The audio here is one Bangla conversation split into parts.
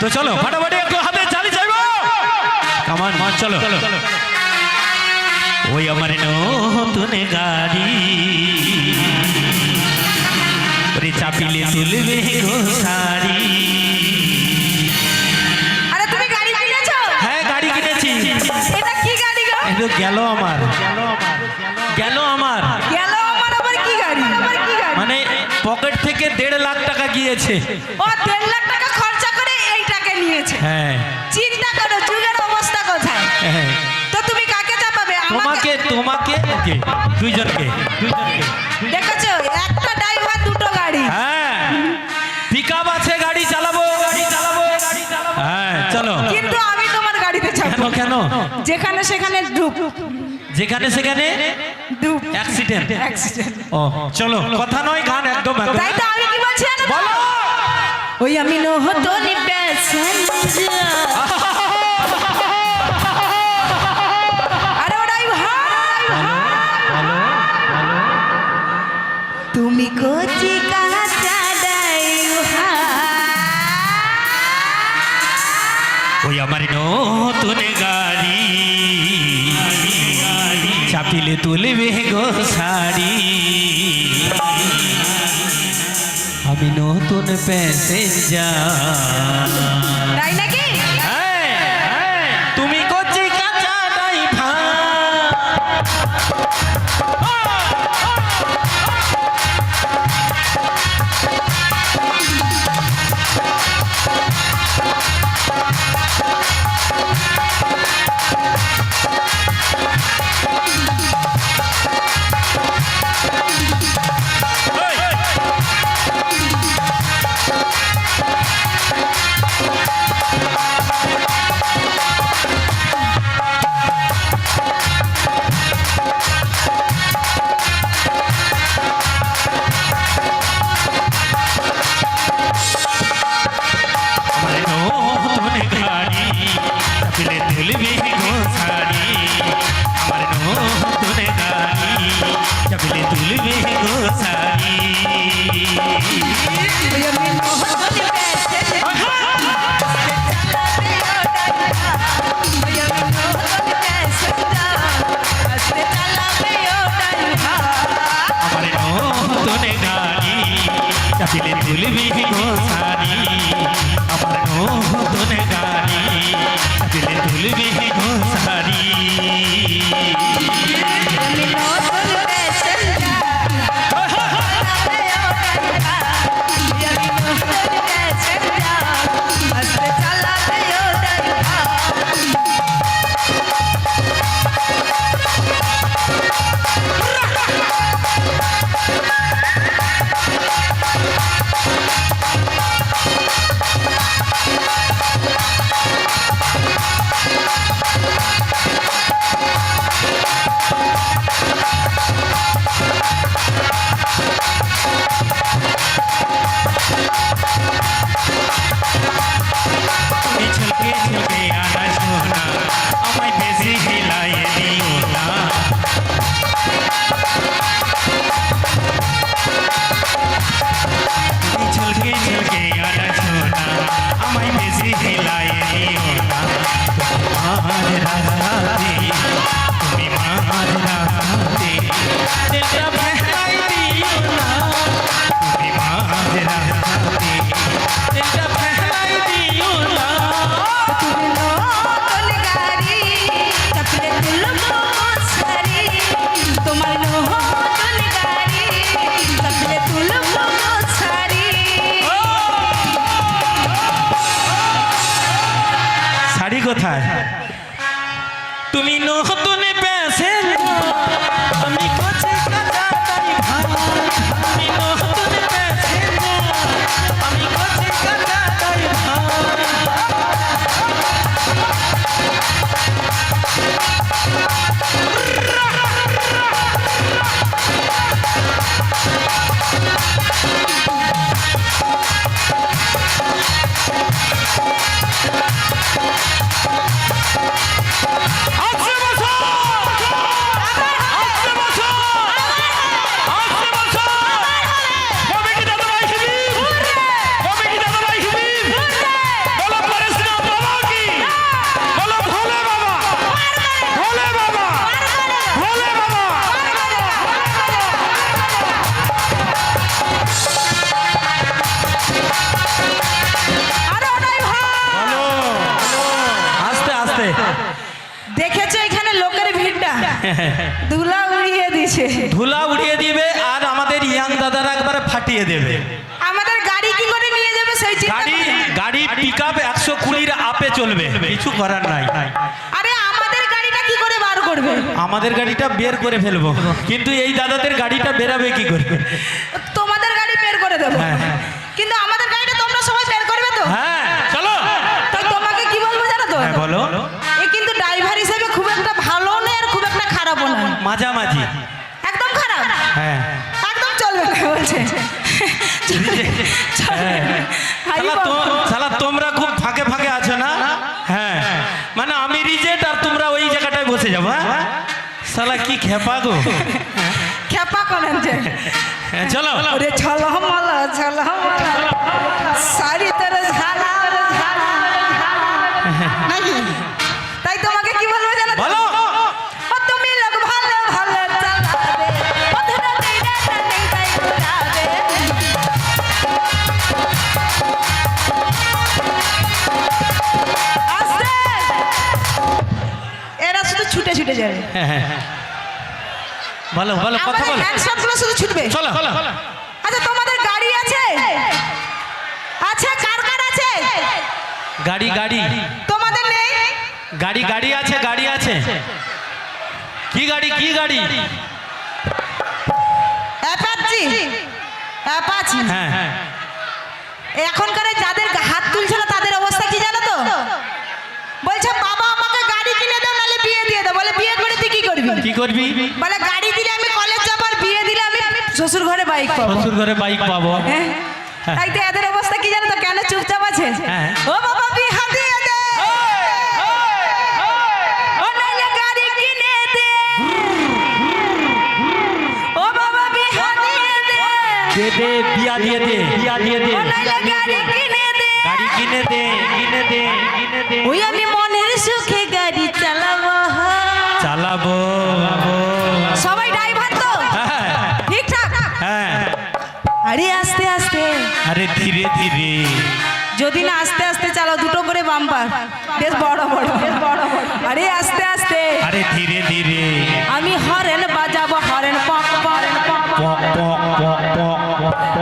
তো চলো ফাটাফাটি একটু হাতে চালি যাইব। কামান মান চলো। ওই আমার নতুন গাড়ি। ওরে চাপিলে তুলবে গো শাড়ি। আরে তুমি গাড়ি কিনেছো? হ্যাঁ গাড়ি কিনেছি। এটা কি গাড়ি গো? এটা গেল আমার। গেল আমার। গেল আমার কি গাড়ি আবার কি গাড়ি? মানে পকেট থেকে দেড় লাখ টাকা গিয়েছে। ও দেড় লাখ টাকা নিয়েছে হ্যাঁ। চিন্তা করো যুগের অবস্থা কোথায়? হ্যাঁ। তো তুমি কাকে চাপাবে? তোমাকে তোমাকে দুইজনকে দুইজনকে। দেখেছ? একটা ড্রাইভার দুটো গাড়ি। হ্যাঁ। পিকআপ আছে গাড়ি চালাবো। গাড়ি চালাবো গাড়ি চালাবো। হ্যাঁ চলো। কিন্তু আমি তোমার গাড়িতে কেন চাপবো। কেন যেখানে সেখানে ডুব। যেখানে সেখানে অ্যাক্সিডেন্ট অ্যাক্সিডেন্ট ও চলো কথা নয় গান একদম একদম। তাই তো আমি কি বলছি বলো! ওই আমি ভাই তুমি ডাইভা ওই আমার নতুন গাড়ি চাপিলে তুলবে গো শাড়ি আমি নতুন প্যাসেঞ্জার। তাই নাকি? চাপিলে তুমি নতুন ধুলা উড়িয়ে দিছে ধুলা উড়িয়ে দিবে আর আমাদের ইয়াং দাদারা একবারে ফাটিয়ে দেবে। আমাদের গাড়ি কি করে নিয়ে যাবে সেই গাড়ি গাড়ি পিক আপ একশো কুড়ির আপে চলবে। কিছু করার নাই। আরে আমাদের গাড়িটা কি করে বার করবে? আমাদের গাড়িটা বের করে ফেলব। কিন্তু এই দাদাদের গাড়িটা বেরাবে কি করে? তোমাদের গাড়ি বের করে দেবো। হ্যাঁ, হ্যাঁ। কিন্তু আমাদের গাড়িটা তোমরা সবাই বের করবে তো? হ্যাঁ চলো। তাই তোমাকে কি বলব জানো তো? হ্যাঁ বলো। মাঝামাঝি। একদম খারাপ। হ্যাঁ। একদম চলবে না বলছে। হ্যাঁ। তো- শালা তোমরা খুব ফাঁকে ফাঁকে আছো না? হ্যাঁ। মানে আমি রিজেক্ট আর তোমরা ওই জায়গাটায় বসে যাব হ্যাঁ? শালা কি খেপা গো। খেপা করেন যে। হ্যাঁ, চলো। ওরে ঝলমলা ঝলমলা। ছুটে যাবে। বলো বলো কথা বলো। হ্যান্ডশটগুলো শুধু ছুটবে। চলো। আচ্ছা তোমাদের গাড়ি আছে? আছে কার কার আছে? গাড়ি গাড়ি। তোমাদের নেই? গাড়ি গাড়ি আছে গাড়ি আছে। কি গাড়ি কি গাড়ি? অ্যাপাচি। অ্যাপাচি। হ্যাঁ হ্যাঁ। এখনকার করবি? বলে গাড়ি দিলে আমি কলেজ যাব আর বিয়ে দিলে আমি শ্বশুর ঘরে বাইক পাবো। শ্বশুর ঘরে বাইক পাবো। হ্যাঁ? তাই তো এদের অবস্থা কি জানো তো? কেন চুপচাপ আছে? হ্যাঁ। ও বাবা বিহা দিয়ে দে। ও নাইলে গাড়ি কিনে দে। ও বাবা বিহা দিয়ে দে। দে দে বিয়া দিয়ে দে। বিয়া দিয়ে দে। ও নাইলে গাড়ি কিনে দে। গাড়ি কিনে দে কিনে দে কিনে দে। ওই আমি মনের সুখে গাড়ি চালাবো চালাবো। ধীরে ধীরে। যদি না আস্তে আস্তে চালাও দুটো করে বাম্পার। বেশ বড় বড়। বেশ বড় বড় আরে আস্তে আস্তে। আরে ধীরে ধীরে। আমি হরেন বাজাবো হরেন পক পক পক পক। পক পক।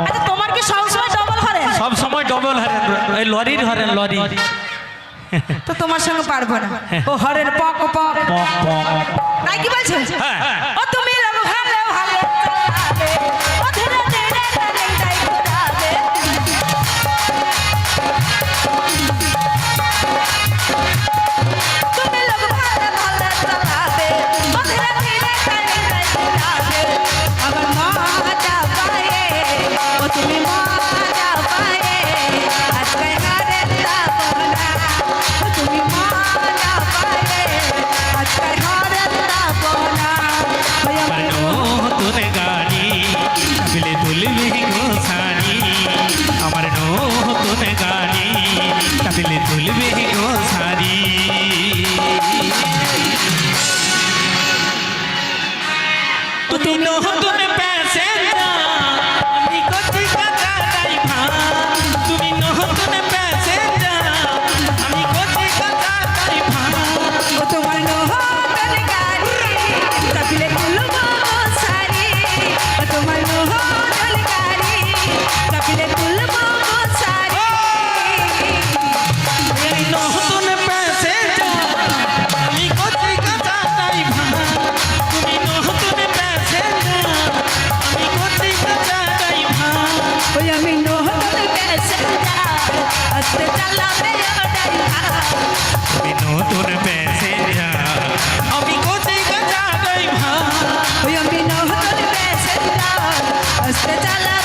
আচ্ছা তোমার কি সবসময় ডবল হরেন? সব সময় ডবল হরেন। এই লরির হরেন লরি। তো তোমার সঙ্গে পারব না। ও হরেন পক পক পক। পক নাই কি বলছো? হ্যাঁ, হ্যাঁ। ও তুমি